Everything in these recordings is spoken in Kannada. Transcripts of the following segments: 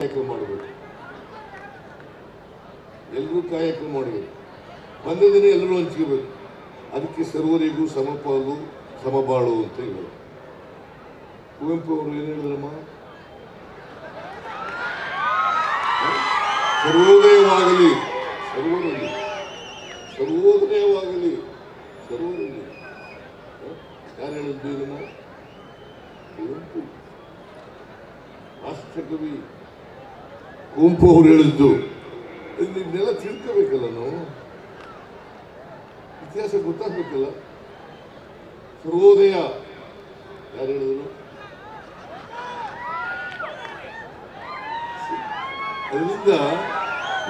ಕಾಯಕ ಮಾಡಬೇಕು ಎಲ್ಲರೂ ಕಾಯಕ ಮಾಡಬೇಕು ಬಂದಿದ್ದೀನಿ ಎಲ್ಲರೂ ಹಂಚ್ಕೋಬೇಕು. ಅದಕ್ಕೆ ಸರ್ವರಿಗೂ ಸಮಪಾಲು, ಸಮಬಾಳು ಅಂತ ಹೇಳೋದು ಕುವೆಂಪು ಅವರು ಏನು ಹೇಳಿದ್ರಮ್ಮ? ಸರ್ವೋದಯವಾಗಲಿ. ಸರ್ವರಲ್ಲಿ ಸರ್ವೋದಯವಾಗಲಿ. ಹ? ಯಾರು ಹೇಳಿದ್ದು ಇದನ್ನ ಕುವೆಂಪು. ರಾಷ್ಟ್ರಕವಿ. ಕುವೆಂಪು ಅವ್ರು ಹೇಳಿದ್ದು. ಇದನ್ನೆಲ್ಲ ತಿಳ್ಕೋಬೇಕಲ್ಲ ನಾವು? ಇತಿಹಾಸ ಗೊತ್ತಾಗ್ಬೇಕಲ್ಲ? ಸರ್ವೋದಯ. ಯಾರು ಹೇಳಿದ್ರು? ಅದರಿಂದ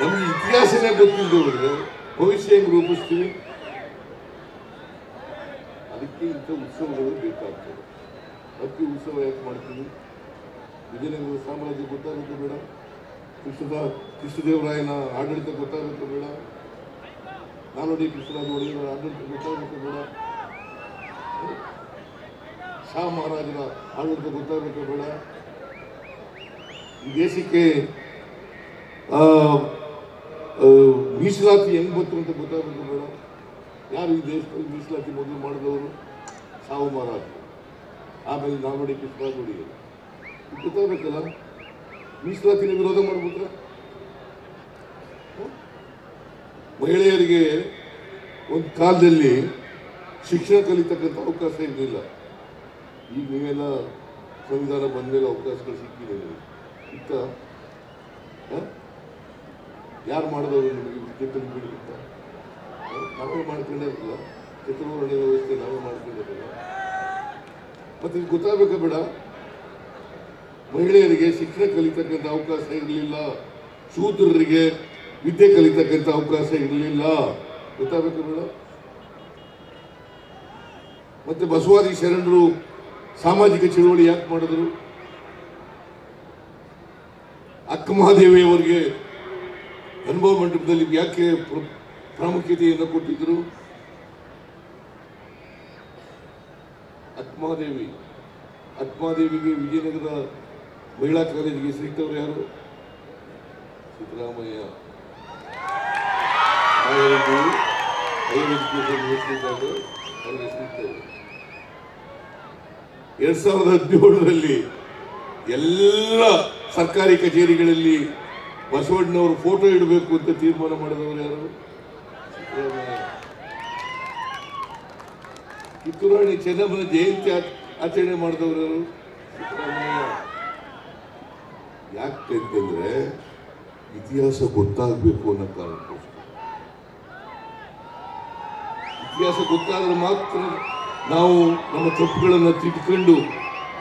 ನಮ್ಗೆ ಇತಿಹಾಸನೇ ಗೊತ್ತಿಲ್ಲದವ್ರಿಗೆ ಭವಿಷ್ಯ ಹೆಂಗ್ ರೂಪಿಸ್ತೀವಿ? ಅದಕ್ಕೆ ಇಂಥ ಉತ್ಸವಗಳು ಬೇಕಾಗ್ತದೆ ಅದಕ್ಕೆ ಉತ್ಸವ ಯಾಕೆ ಮಾಡ್ತೀವಿ? ವಿಜಯನಗರ ಸಾಮ್ರಾಜ್ಯ ಗೊತ್ತಾಗುತ್ತೆ ಬೇಡ ಕೃಷ್ಣದ ಕೃಷ್ಣದೇವರಾಯನ ಆಡಳಿತ ಗೊತ್ತಾಗುತ್ತೆ ಬೇಡ. ಡಿ ಕೃಷ್ಣರಾಜ ಒಡೆಯರ ಆಡಳಿತ ಗೊತ್ತಾಗುತ್ತೆ ಬೇಡ. ಶಾ ಮಹಾರಾಜರ ಆಡಳಿತ ಗೊತ್ತಾಗುತ್ತೆ ಬೇಡ. ಈ ದೇಶಕ್ಕೆ ಮೀಸಲಾತಿ ಹೆಂಗ್ ಬಂತು ಅಂತ ಗೊತ್ತಾಗಬೇಕು ಬೇಡ. ಯಾರು ಈ ದೇಶದಲ್ಲಿ ಮೀಸಲಾತಿ ಮೊದಲು ಮಾಡಿದವರು? ಸಾವು ಮಹಾರಾಜ ಆಮೇಲೆ ನಾಲ್ವಡಿ ಕೃಷ್ಣರಾಜ ಒಡೆಯರು. ಗೊತ್ತಾಗಬೇಕಲ್ಲ? ಮೀಸಲಾತಿನ ವಿರೋಧ ಮಾಡ್ಬಿಟ್ರೆ? ಮಹಿಳೆಯರಿಗೆ ಒಂದು ಕಾಲದಲ್ಲಿ ಶಿಕ್ಷಣ ಕಲಿತಕ್ಕಂಥ ಅವಕಾಶ ಇರಲಿಲ್ಲ. ಈಗ ನೀವೆಲ್ಲ ಸಂವಿಧಾನ ಬಂದ ಮೇಲೆ ಅವಕಾಶಗಳು ಸಿಕ್ಕಿದೆ ಇತ್ತ? ಯಾರು ಮಾಡಿದವರು ನಿಮಗೆ ವಿದ್ಯೆ ಬಿಡುತ್ತ ನಾವೇ ಮಾಡ್ಕೊಂಡಿರಲಿಲ್ಲ ಚತುರ್ವರ್ಣ ವ್ಯವಸ್ಥೆ ನಾವೇ ಮಾಡ್ಕೊಂಡಿರಲಿಲ್ಲ ಮತ್ತೆ ಇದು ಗೊತ್ತಾಗಬೇಕಾ ಬೇಡ? ಮಹಿಳೆಯರಿಗೆ ಶಿಕ್ಷಣ ಕಲಿತಕ್ಕಂಥ ಅವಕಾಶ ಇರಲಿಲ್ಲ. ಶೂದ್ರರಿಗೆ ವಿದ್ಯೆ ಕಲಿತಕ್ಕಂಥ ಅವಕಾಶ ಇರಲಿಲ್ಲ. ಗೊತ್ತಾಗಬೇಕು ಮೇಡಮ್ ಮತ್ತೆ ಬಸವಾದಿ ಶರಣರು ಸಾಮಾಜಿಕ ಚಳುವಳಿ ಯಾಕೆ ಮಾಡಿದ್ರು? ಅಕ್ಕಮಹಾದೇವಿ ಅವರಿಗೆ ಅನುಭವ ಮಂಟಪದಲ್ಲಿ ಯಾಕೆ ಪ್ರ- ಪ್ರಾಮುಖ್ಯತೆಯನ್ನು ಕೊಟ್ಟಿದ್ರು? ಅಕ್ಕಮಹಾದೇವಿ, ಅಕ್ಕಮಹಾದೇವಿಗೆ ವಿಜಯನಗರ ಮಹಿಳಾ ಕಾಲೇಜಿಗೆ ಸಿಗ್ತವ್ರು ಯಾರು? ಸಿದ್ದರಾಮಯ್ಯ. ಹೈಯರ್ ಎಜುಕೇಶನ್ ಎರಡ್ ಸಾವಿರದ ಹದಿನೇಳರಲ್ಲಿ ಎಲ್ಲ ಸರ್ಕಾರಿ ಕಚೇರಿಗಳಲ್ಲಿ ಬಸವಣ್ಣನವರು ಫೋಟೋ ಇಡಬೇಕು ಅಂತ ತೀರ್ಮಾನ ಮಾಡಿದವರು ಯಾರು? ಕಿತ್ತೂರಾಣಿ ಚೆನ್ನಮ್ಮನ ಜಯಂತಿ ಆಚರಣೆ ಮಾಡಿದವರು ಯಾರು? ಯಾಕೆ ಅಂತಂದ್ರೆ ಇತಿಹಾಸ ಗೊತ್ತಾಗಬೇಕು ಅನ್ನೋ ಕಾರಣಕ್ಕೋಸ್ಕರ. ಇತಿಹಾಸ ಗೊತ್ತಾದರೆ ಮಾತ್ರ ನಾವು ನಮ್ಮ ತಪ್ಪುಗಳನ್ನು ತಿಟ್ಕೊಂಡು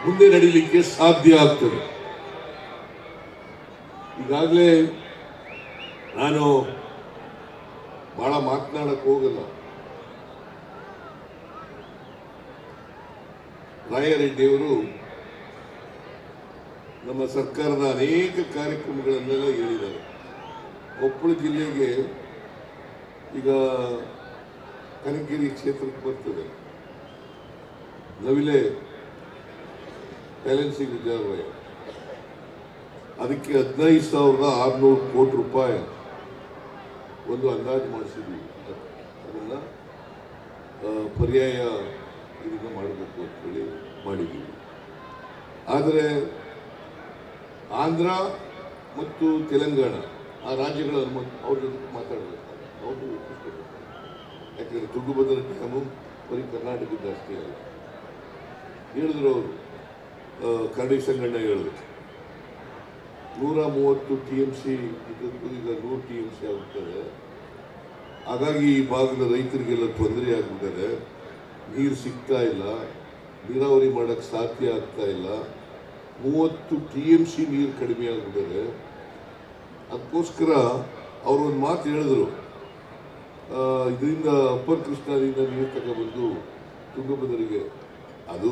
ಮುಂದೆ ನಡೀಲಿಕ್ಕೆ ಸಾಧ್ಯ ಆಗ್ತದೆ. ಈಗಾಗಲೇ ನಾನು ಬಹಳ ಮಾತನಾಡಕ್ಕೆ ಹೋಗಲ್ಲ. ರಾಯರೆಡ್ಡಿಯವರು ನಮ್ಮ ಸರ್ಕಾರದ ಅನೇಕ ಕಾರ್ಯಕ್ರಮಗಳನ್ನೆಲ್ಲ ಹೇಳಿದ್ದಾರೆ. ಕೊಪ್ಪಳ ಜಿಲ್ಲೆಗೆ ಈಗ ಕನಕಗಿರಿ ಕ್ಷೇತ್ರಕ್ಕೆ ಬರ್ತದೆ. ನವಿಲೆ ಬ್ಯಾಲೆನ್ಸಿಂಗ್ ವಿಚಾರವಾಗಿ. ಅದಕ್ಕೆ ಹದಿನೈದು ಸಾವಿರದ ಆರುನೂರು ಕೋಟಿ ರೂಪಾಯಿ ಒಂದು ಅಂದಾಜು ಮಾಡಿಸಿದ್ವಿ ಅದನ್ನು ಪರ್ಯಾಯ ಇದನ್ನು ಮಾಡಬೇಕು ಅಂತೇಳಿ ಮಾಡಿದ್ದೀವಿ. ಆದರೆ ಆಂಧ್ರ ಮತ್ತು ತೆಲಂಗಾಣ, ಆ ರಾಜ್ಯಗಳ ಅವ್ರ ಜೊತೆ ಮಾತಾಡಬೇಕು ಅವರು ಒಪ್ಪಿಸ್ಕೊಬೇಕು ಯಾಕಂದ್ರೆ ತುಂಗಭದ್ರಾ ಡ್ಯಾಮು ಬರೀ ಕರ್ನಾಟಕದ ಅಷ್ಟೇ ಅಲ್ಲ. ಹೇಳಿದ್ರು ಅವರು. ಕರಡಿ ಸಂಗಣ್ಣ ಹೇಳಿದ್ರು. ನೂರ ಮೂವತ್ತು ಟಿ ಎಂ ಸಿ ಇದ್ದದ್ದು ಈಗ ನೂರು ಟಿ ಎಂ ಸಿ ಆಗುತ್ತದೆ ಹಾಗಾಗಿ ಈ ಭಾಗದ ರೈತರಿಗೆಲ್ಲ ತೊಂದರೆ ಆಗ್ಬಿಟ್ಟಿದೆ. ನೀರು ಸಿಗ್ತಾ ಇಲ್ಲ. ನೀರಾವರಿ ಮಾಡೋಕ್ಕೆ ಸಾಧ್ಯ ಆಗ್ತಾ ಇಲ್ಲ. ಮೂವತ್ತು ಟಿ ಎಂ ಸಿ ನೀರು ಕಡಿಮೆ ಆಗ್ಬಿಟ್ಟಿದೆ ಅದಕ್ಕೋಸ್ಕರ ಅವರು ಒಂದು ಮಾತು ಹೇಳಿದ್ರು. ಇದರಿಂದ ಅಪ್ಪರ್ ಕೃಷ್ಣದಿಂದ ನೀರು ತಗೊಬಂದು ತುಂಗಭದ್ರಿಗೆ. ಅದು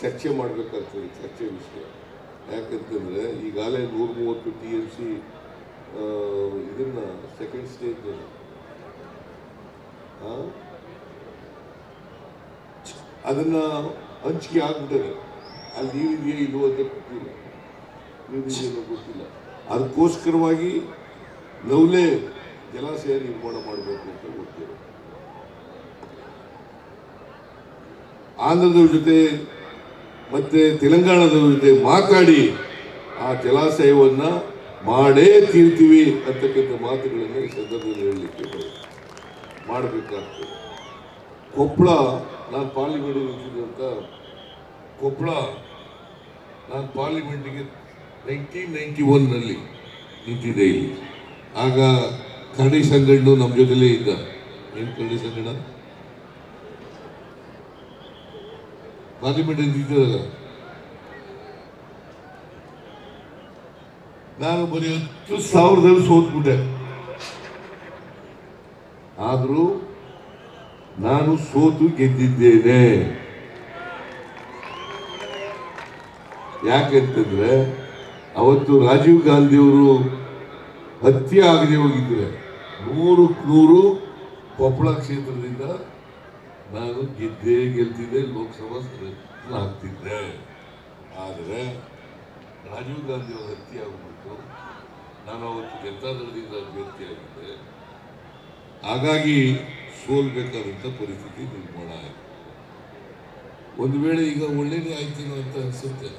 ಚರ್ಚೆ ಮಾಡಬೇಕಾಗ್ತದೆ, ಚರ್ಚೆ ವಿಷಯ. ಯಾಕಂತಂದರೆ ಈಗಾಗಲೇ ನೂರ ಮೂವತ್ತು ಟಿ ಎಂ ಸಿ ಇದನ್ನು ಸೆಕೆಂಡ್ ಸ್ಟೇಜ್ ಅದನ್ನು ಹಂಚಿಕೆ ಆಗ್ಬಿಟ್ಟದೆ. ಅಲ್ಲಿ ನೀರಿದೆಯೇ ಇದು ಅಂತ ಗೊತ್ತಿಲ್ಲ. ನೀರಿದೆಯೋ ಗೊತ್ತಿಲ್ಲ. ಅದಕ್ಕೋಸ್ಕರವಾಗಿ ನವಲೆ ಜಲಾಶಯ ನಿರ್ಮಾಣ ಮಾಡಬೇಕು ಅಂತ ಗೊತ್ತಿಲ್ಲ ಆಂಧ್ರದವ್ರ ಜೊತೆ ಮತ್ತೆ ತೆಲಂಗಾಣದವ್ರ ಜೊತೆ ಮಾತಾಡಿ ಆ ಜಲಾಶಯವನ್ನು ಮಾಡೇ ತೀರ್ತೀವಿ ಅಂತಕ್ಕಂಥ ಮಾತುಗಳನ್ನು ಈ ಸಂದರ್ಭದಲ್ಲಿ ಹೇಳಲಿಕ್ಕೆ. ಮಾಡಬೇಕಾಗ್ತದೆ. ಕೊಪ್ಪಳ ನಾನು ಪಾಲಿಗಡೆ ನಿಂತಿದ್ದಂಥ ಅಂತ ಕೊಪ್ಪಳ ನಾನು ಪಾರ್ಲಿಮೆಂಟಿಗೆ ನೈನ್ಟೀನ್ ನೈಂಟಿ ಒನ್ನಲ್ಲಿ ನಿಂತಿದ್ದೆ ಇಲ್ಲಿ. ಆಗ ಕರಡಿ ಸಂಗಣ್ಣು ನಮ್ಮ ಜೊತೆಲೇ ಇದ್ದ. ಏನು ಕರಡಿ ಸಂಗಣ್ಣ? ಪಾರ್ಲಿಮೆಂಟ್ ನಿಂತಿದ್ದಲ್ಲ. ನಾನು ಬರೀ ಹತ್ತು ಸಾವಿರದಲ್ಲಿ ಸೋತ್ಬಿಟ್ಟೆ. ಆದರೂ ನಾನು ಸೋತು ಗೆದ್ದಿದ್ದೇನೆ. ಯಾಕೆಂತಂದ್ರೆ ಅವತ್ತು ರಾಜೀವ್ ಗಾಂಧಿಯವರು ಹತ್ಯೆ ಆಗದೆ ಹೋಗಿದ್ರೆ ನೂರು ನೂರು ಕೊಪ್ಪಳ ಕ್ಷೇತ್ರದಿಂದ ನಾನು ಗೆದ್ದೇ ಗೆಲ್ತಿದ್ದೆ, ಲೋಕಸಭಾ ಆಗ್ತಿದ್ದೆ ಆದರೆ ರಾಜೀವ್ ಗಾಂಧಿ ಹತ್ಯೆ ಆಗಿಬಿಟ್ಟು ನಾನು ಅವತ್ತು ಜನತಾದಳದಿಂದ ಅಭ್ಯರ್ಥಿಯಾಗಿದ್ದೆ ಹಾಗಾಗಿ ಸೋಲ್ಬೇಕಾದಂಥ ಪರಿಸ್ಥಿತಿ ನಿರ್ಮಾಣ ಆಯಿತು. ಒಂದು ವೇಳೆ ಈಗ ಒಳ್ಳೇದೇ ಆಯ್ತೇನೋ ಅಂತ ಅನ್ಸುತ್ತೆ.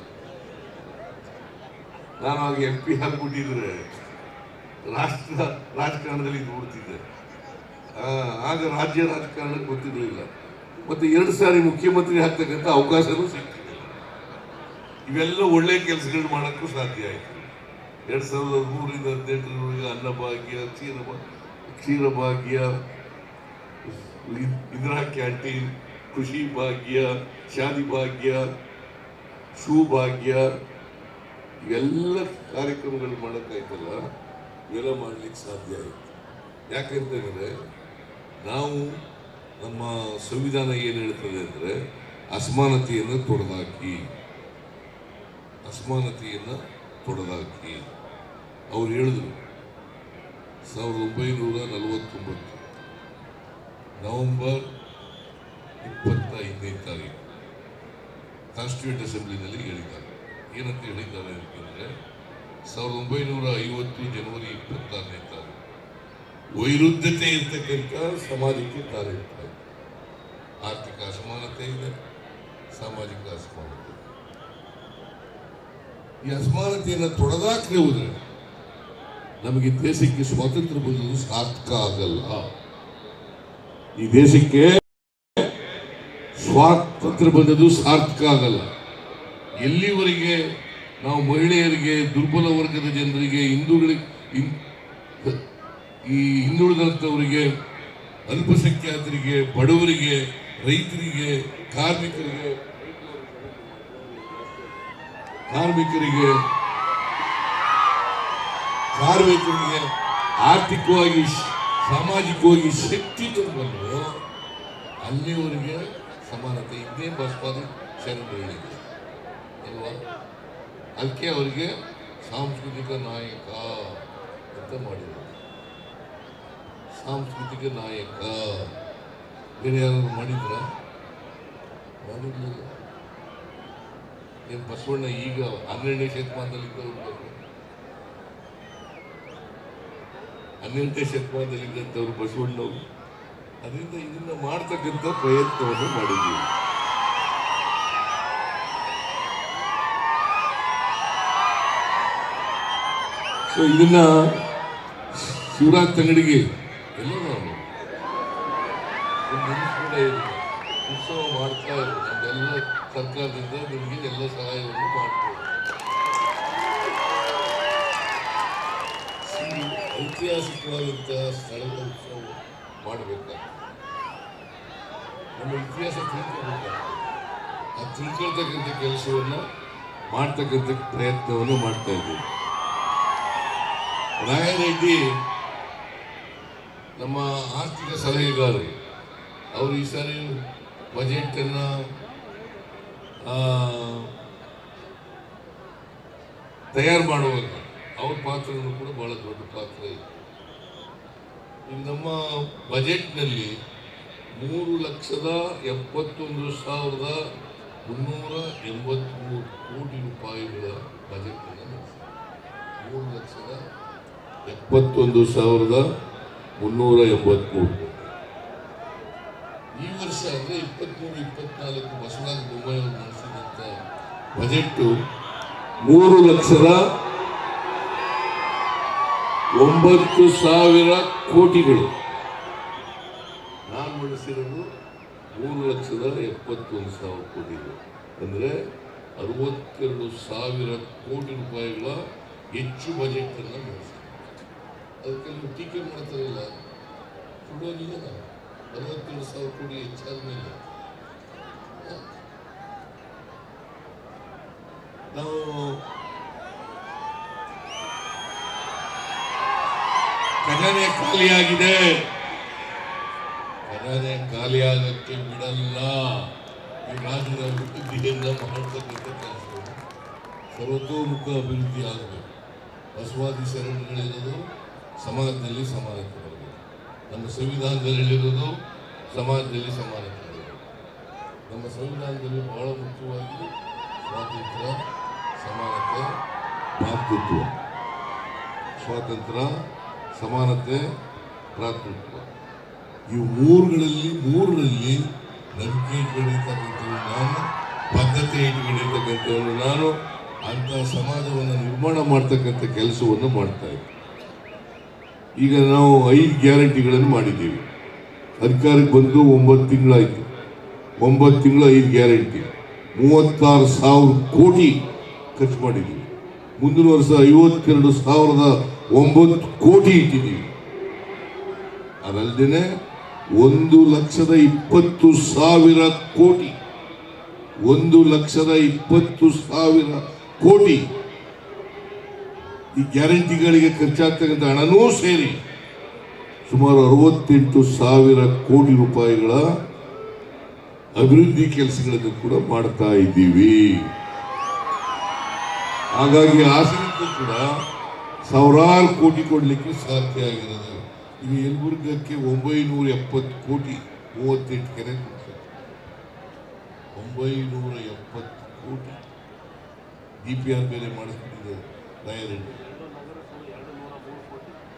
ನಾನು ಆಗ ಎಂ ಪಿ ಆಗ್ಬಿಟ್ಟಿದ್ರೆ ರಾಷ್ಟ್ರ ರಾಜಕಾರಣದಲ್ಲಿ ನೋಡ್ತಿದ್ದೆ ಆಗ ರಾಜ್ಯ ರಾಜಕಾರಣಕ್ಕೆ ಗೊತ್ತಿರಲಿಲ್ಲ. ಮತ್ತೆ ಎರಡು ಸಾರಿ ಮುಖ್ಯಮಂತ್ರಿ ಆಗ್ತಕ್ಕಂಥ ಅವಕಾಶವೂ ಸಿಗ್ತಿರಲಿಲ್ಲ. ಇವೆಲ್ಲ ಒಳ್ಳೆ ಕೆಲಸಗಳು ಮಾಡೋಕ್ಕೂ ಸಾಧ್ಯ ಆಯಿತು. ಎರಡು ಸಾವಿರದ ಹದಿಮೂರರಿಂದ ಹದಿನೆಂಟರವರೆಗೆ ಅನ್ನಭಾಗ್ಯ ಕ್ಷೀರ ಕ್ಷೀರಭಾಗ್ಯ, ಇಂದಿರಾ ಕ್ಯಾಂಟೀನ್ ಖುಷಿ ಭಾಗ್ಯ, ಶಾದಿ ಭಾಗ್ಯ, ಶೂ ಭಾಗ್ಯ ಇವೆಲ್ಲ ಕಾರ್ಯಕ್ರಮಗಳು ಮಾಡೋಕ್ಕಾಯ್ತಲ್ಲ, ಇವೆಲ್ಲ ಮಾಡ್ಲಿಕ್ಕೆ ಸಾಧ್ಯ ಆಯಿತು. ಯಾಕೆಂತಂದರೆ ನಾವು ನಮ್ಮ ಸಂವಿಧಾನ ಏನು ಹೇಳ್ತದೆ ಅಂದರೆ, ಅಸಮಾನತೆಯನ್ನು ತೊಡೆದಾಕಿ. ಅಸಮಾನತೆಯನ್ನು ತೊಡೆದಾಕಿ. ಅವ್ರು ಹೇಳಿದ್ರು, ಸಾವಿರದ ಒಂಬೈನೂರ ನಲವತ್ತೊಂಬತ್ತು ನವೆಂಬರ್ ಇಪ್ಪತ್ತ ಐದನೇ ತಾರೀಕು ಕಾನ್ಸ್ಟಿಟ್ಯೂಂಟ್ ಅಸೆಂಬ್ಲಿನಲ್ಲಿ ಹೇಳಿದ್ದಾರೆ. ಏನಂತ ಹೇಳಿದ್ದಾರೆ ಅಂತಂದರೆ ಸಾವಿರದ ಒಂಬೈನೂರ ಐವತ್ತು ಜನವರಿ ಇಪ್ಪತ್ತಾರನೇ ತಾರೀಕು ವೈರುದ್ಧತೆ ಇರ್ತಕ್ಕಂಥ ಸಮಾಜಕ್ಕೆ ಕಾರ್ಯಕ್ರಮ ಆರ್ಥಿಕ ಅಸಮಾನತೆ ಇದೆ, ಸಾಮಾಜಿಕ ಅಸಮಾನತೆ. ಈ ಅಸಮಾನತೆಯನ್ನು ತೊಡೆದಾಕದೆ ಹೋದ್ರೆ ನಮಗೆ ದೇಶಕ್ಕೆ ಸ್ವಾತಂತ್ರ್ಯ ಬಂದದ್ದು ಸಾರ್ಥಕ ಆಗಲ್ಲ. ಈ ದೇಶಕ್ಕೆ ಸ್ವಾತಂತ್ರ್ಯ ಬಂದದ್ದು ಸಾರ್ಥಕ ಆಗಲ್ಲ. ಎಲ್ಲಿವರೆಗೆ ನಾವು ಮಹಿಳೆಯರಿಗೆ, ದುರ್ಬಲ ವರ್ಗದ ಜನರಿಗೆ ಹಿಂದೂಗಳಿಗೆ ಈ ಹಿಂದುಳಿದಂಥವರಿಗೆ ಅಲ್ಪಸಂಖ್ಯಾತರಿಗೆ, ಬಡವರಿಗೆ, ರೈತರಿಗೆ, ಕಾರ್ಮಿಕರಿಗೆ ಕಾರ್ಮಿಕರಿಗೆ ಕಾರ್ಮಿಕರಿಗೆ ಆರ್ಥಿಕವಾಗಿ, ಸಾಮಾಜಿಕವಾಗಿ ಶಕ್ತಿ ತುಂಬಲು ಅಲ್ಲಿವರೆಗೆ ಸಮಾನತೆ ಇದ್ದೇ ಬಸ್ಪಾದ ಶರಣರು ಹೇಳಿದ್ರು ಅಲ್ವಾ ಅದಕ್ಕೆ ಅವರಿಗೆ ಸಾಂಸ್ಕೃತಿಕ ನಾಯಕ ಅಂತ ಮಾಡಿದರು. ಸಾಂಸ್ಕೃತಿಕ ನಾಯಕ. ಬೇರೆ ಯಾರು ಮಾಡಿದ್ರ? ಮಾಡಿರಲಿಲ್ಲ. ಏನು ಬಸವಣ್ಣ ಈಗ ಹನ್ನೆರಡನೇ ಶತಮಾನದಲ್ಲಿ ಇದ್ದವರು ಹನ್ನೆರಡನೇ ಶತಮಾನದಲ್ಲಿ ಇದ್ದಂಥವ್ರು ಬಸವಣ್ಣವರು. ಅದರಿಂದ ಇದನ್ನ ಮಾಡ್ತಕ್ಕಂಥ ಪ್ರಯತ್ನವನ್ನು ಮಾಡಿದ್ದೀವಿ. ಸೊ ಇದನ್ನ ಶಿವರಾಜ್ ತಂಗಡಿಗೆ. ಉತ್ಸವ ಮಾಡ್ತಾ ಇರೋದು ನಮ್ಮೆಲ್ಲ ಸರ್ಕಾರದಿಂದ ನಿಮಗೆ ಎಲ್ಲ ಸಹಾಯವನ್ನು ಮಾಡ್ತೀವಿ ಐತಿಹಾಸಿಕವಾದಂತಹ ಸ್ಥಳದ ಉತ್ಸವ ಮಾಡಬೇಕಾಗ್ತದೆ. ನಮ್ಮ ಇತಿಹಾಸ ತಿಳ್ಕೊಬೇಕಾಗ್ತದೆ ಆ ತಿಳ್ಕೊಳ್ತಕ್ಕಂಥ ಕೆಲಸವನ್ನು ಮಾಡ್ತಕ್ಕಂಥ ಪ್ರಯತ್ನವನ್ನು ಮಾಡ್ತಾ ಇದ್ದೀವಿ. ರಾಯರೆಡ್ಡಿ ನಮ್ಮ ಆರ್ಥಿಕ ಸಲಹೆಗಾರರು. ಅವರು ಈ ಸಾರಿ ಬಜೆಟನ್ನು ತಯಾರು ಮಾಡುವಾಗ ಅವ್ರ ಪಾತ್ರನೂ ಕೂಡ ಬಹಳ ದೊಡ್ಡ ಪಾತ್ರ ಇದೆ. ನಮ್ಮ ಬಜೆಟ್ನಲ್ಲಿ ಮೂರು ಲಕ್ಷದ ಎಪ್ಪತ್ತೊಂದು ಸಾವಿರದ ಮುನ್ನೂರ ಎಂಬತ್ತ್ಮೂರು ಕೋಟಿ ರೂಪಾಯಿಗಳ ಬಜೆಟನ್ನು ಮೂರು ಲಕ್ಷದ ಎಪ್ಪತ್ತೊಂದು ಸಾವಿರದ ಮುನ್ನೂರ ಎಂಬತ್ಮೂರು. ಈ ವರ್ಷ ಅಂದರೆ ಇಪ್ಪತ್ತ್ಮೂರು ಇಪ್ಪತ್ನಾಲ್ಕು ಬಸವರಾಜ ಬೊಮ್ಮಾಯಿ ನಡೆಸಿದಂಥ ಬಜೆಟ್ಟು ಮೂರು ಲಕ್ಷದ ಒಂಬತ್ತು ಸಾವಿರ ಕೋಟಿಗಳು. ನಾನು ನಡೆಸಿರೋದು ಮೂರು ಲಕ್ಷದ ಎಪ್ಪತ್ತೊಂದು ಸಾವಿರ ಕೋಟಿಗಳು. ಅಂದರೆ ಅರವತ್ತೆರಡು ಸಾವಿರ ಕೋಟಿ ರೂಪಾಯಿಗಳ ಹೆಚ್ಚು ಬಜೆಟನ್ನು ನಡೆಸಿದೆ ನೀವು ಟೀಕೆ ಮಾಡ್ತಾರಲ್ಲ ಸುಡೋದಿಲ್ಲ ಅರವತ್ತೆರಡು ಸಾವಿರ ಕೋಟಿ ಹೆಚ್ಚಾದ ಮೇಲೆ? ನಾವು ಖಜಾನೆ ಖಾಲಿಯಾಗಿದೆ. ಖಜಾನೆ ಖಾಲಿಯಾಗಕ್ಕೆ ಬಿಡಲ್ಲ. ಈ ರಾಜ್ಯದ ಅಭಿವೃದ್ಧಿಯಿಂದ ಮಾಡತಕ್ಕಂಥ ಕೆಲಸಗಳು ಸರ್ವತೋಮುಖ ಅಭಿವೃದ್ಧಿ ಆಗಬೇಕು. ಬಸವಾದಿ ಶರಣಗಳಿರೋದು ಸಮಾಜದಲ್ಲಿ ಸಮಾನತೆ ಬರಬೇಕು ನಮ್ಮ ಸಂವಿಧಾನದಲ್ಲಿ ಹೇಳಿರೋದು ಸಮಾಜದಲ್ಲಿ ಸಮಾನತೆ ನಮ್ಮ ಸಂವಿಧಾನದಲ್ಲಿ ಬಹಳ ಮುಖ್ಯವಾಗಿ ಸ್ವಾತಂತ್ರ್ಯ, ಸಮಾನತೆ, ಭ್ರಾತೃತ್ವ. ಸ್ವಾತಂತ್ರ್ಯ, ಸಮಾನತೆ, ಭ್ರಾತೃತ್ವ. ಈ ಮೂರುಗಳಲ್ಲಿ, ಮೂರರಲ್ಲಿ ನಂಬಿಕೆ ಇಟ್ಕೊಂಡಿರ್ತಕ್ಕಂಥವ್ರು ನಾನು, ಬದ್ಧತೆ ಇಟ್ಕೊಂಡಿರ್ತಕ್ಕಂಥವ್ರು ನಾನು ಅಂತ ಸಮಾಜವನ್ನು ನಿರ್ಮಾಣ ಮಾಡ್ತಕ್ಕಂಥ ಕೆಲಸವನ್ನು ಮಾಡ್ತಾ ಇದ್ದೆ. ಈಗ ನಾವು ಐದು ಗ್ಯಾರಂಟಿಗಳನ್ನು ಮಾಡಿದ್ದೀವಿ. ಅಧಿಕಾರಕ್ಕೆ ಬಂದು ಒಂಬತ್ತು ತಿಂಗಳಾಯಿತು. ಒಂಬತ್ತು ತಿಂಗಳು ಐದು ಗ್ಯಾರಂಟಿ. ಮೂವತ್ತಾರು ಸಾವಿರ ಕೋಟಿ ಖರ್ಚು ಮಾಡಿದ್ದೀವಿ. ಮುಂದಿನ ವರ್ಷ ಐವತ್ತೆರಡು ಸಾವಿರದ ಒಂಬತ್ತು ಕೋಟಿ ಇಟ್ಟಿದ್ದೀವಿ. ಅದಲ್ಲದೆ ಒಂದು ಲಕ್ಷದ ಇಪ್ಪತ್ತು ಸಾವಿರ ಕೋಟಿ. ಒಂದು ಲಕ್ಷದ ಇಪ್ಪತ್ತು ಸಾವಿರ ಕೋಟಿ. ಈ ಗ್ಯಾರಂಟಿಗಳಿಗೆ ಖರ್ಚಾಗ್ತಕ್ಕಂಥ ಹಣನೂ ಸೇರಿ ಸುಮಾರು ಅರವತ್ತೆಂಟು ಸಾವಿರ ಕೋಟಿ ರೂಪಾಯಿಗಳ ಅಭಿವೃದ್ಧಿ ಕೆಲಸಗಳನ್ನು ಕೂಡ ಮಾಡ್ತಾ ಇದ್ದೀವಿ. ಹಾಗಾಗಿ ಹಾಸನಕ್ಕೂ ಕೂಡ ಸಾವಿರಾರು ಕೋಟಿ ಕೊಡಲಿಕ್ಕೆ ಸಾಧ್ಯ ಆಗಿರೋದು. ಇದು ಯಲಬುರ್ಗಕ್ಕೆ ಒಂಬೈನೂರ ಎಪ್ಪತ್ತು ಕೋಟಿ ಮೂವತ್ತೆಂಟು ಕೆರೆ ಕೊಡ್ತಾರೆ. ಒಂಬೈನೂರ ಎಪ್ಪತ್ತು ಕೋಟಿ. ಡಿ ಪಿ ಆರ್ ಬೇರೆ ಮಾಡಿಸ್ಬಿಟ್ಟಿದ್ದಾರೆ. ರಾಯರೆಡ್ಡಿ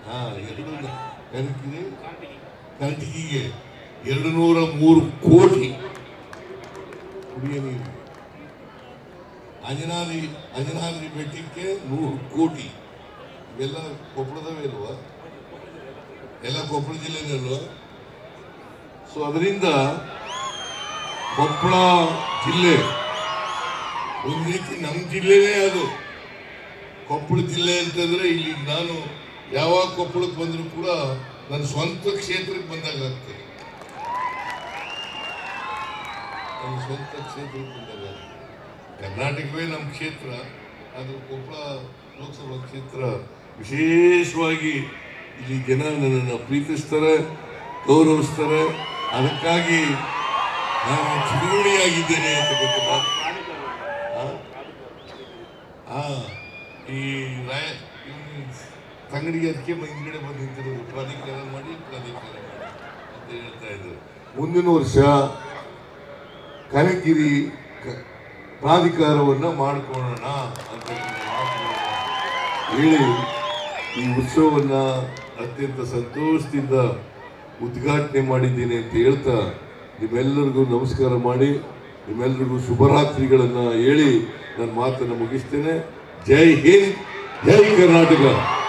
ಹಾ ಎರಡು ಕನಟಿಗೆ ಎರಡು ನೂರ ಮೂರು ಕೋಟಿ ಕುಡಿಯ ನೀರು ಅಂಜನಾದ್ರಿ ಅಂಜನಾದ್ರಿ ಬೆಟ್ಟಕ್ಕೆ ನೂರು ಕೋಟಿ. ಇವೆಲ್ಲ ಕೊಪ್ಪಳದವೇ ಅಲ್ವಾ? ಎಲ್ಲ ಕೊಪ್ಪಳ ಜಿಲ್ಲೆನೇ ಸೊ ಅದರಿಂದ ಕೊಪ್ಪಳ ಜಿಲ್ಲೆ ಒಂದು ರೀತಿ ನಮ್ಮ ಜಿಲ್ಲೆನೇ ಅದು. ಕೊಪ್ಪಳ ಜಿಲ್ಲೆ ಅಂತಂದ್ರೆ ಇಲ್ಲಿ ನಾನು ಯಾವಾಗ ಕೊಪ್ಪಳಕ್ಕೆ ಬಂದರೂ ಕೂಡ ನನ್ನ ಸ್ವಂತ ಕ್ಷೇತ್ರಕ್ಕೆ ಬಂದಾಗ ಆಗ್ತದೆ ನನ್ನ ಸ್ವಂತ ಕ್ಷೇತ್ರಕ್ಕೆ ಬಂದಾಗ. ಕರ್ನಾಟಕವೇ ನಮ್ಮ ಕ್ಷೇತ್ರ ಅದು ಕೊಪ್ಪಳ ಲೋಕಸಭಾ ಕ್ಷೇತ್ರ ವಿಶೇಷವಾಗಿ ಇಲ್ಲಿ ಜನ ನನ್ನನ್ನು ಪ್ರೀತಿಸ್ತಾರೆ, ಗೌರವಿಸ್ತಾರೆ ಅದಕ್ಕಾಗಿ ನಾನು ಚಿಗುರುಣಿಯಾಗಿದ್ದೇನೆ ಅಂತ ಗೊತ್ತಿಲ್ಲ ಆ? ಈ ರಾಯ ತಂಗಡಿಗೆ ಅದಕ್ಕೆ ಹಿಂದ್ಗಡೆ ಬಂದು ನಿಂತಿರೋದು ಪ್ರಾಧಿಕಾರ ಮಾಡಿ ಪ್ರಾಧಿಕಾರ ಅಂತ ಹೇಳ್ತಾ ಇದ್ರು. ಮುಂದಿನ ವರ್ಷ ಕನಗಿರಿ ಪ್ರಾಧಿಕಾರವನ್ನು ಮಾಡ್ಕೊಳ್ಳೋಣ ಅಂತ ಹೇಳಿ, ಈ ಉತ್ಸವವನ್ನು ಅತ್ಯಂತ ಸಂತೋಷದಿಂದ ಉದ್ಘಾಟನೆ ಮಾಡಿದ್ದೀನಿ ಅಂತ ಹೇಳ್ತಾ ನಿಮ್ಮೆಲ್ಲರಿಗೂ ನಮಸ್ಕಾರ ಮಾಡಿ, ನಿಮ್ಮೆಲ್ಲರಿಗೂ ಶುಭರಾತ್ರಿಗಳನ್ನು ಹೇಳಿ ನನ್ನ ಮಾತನ್ನು ಮುಗಿಸ್ತೇನೆ. जय हिंद जय कर्नाटका।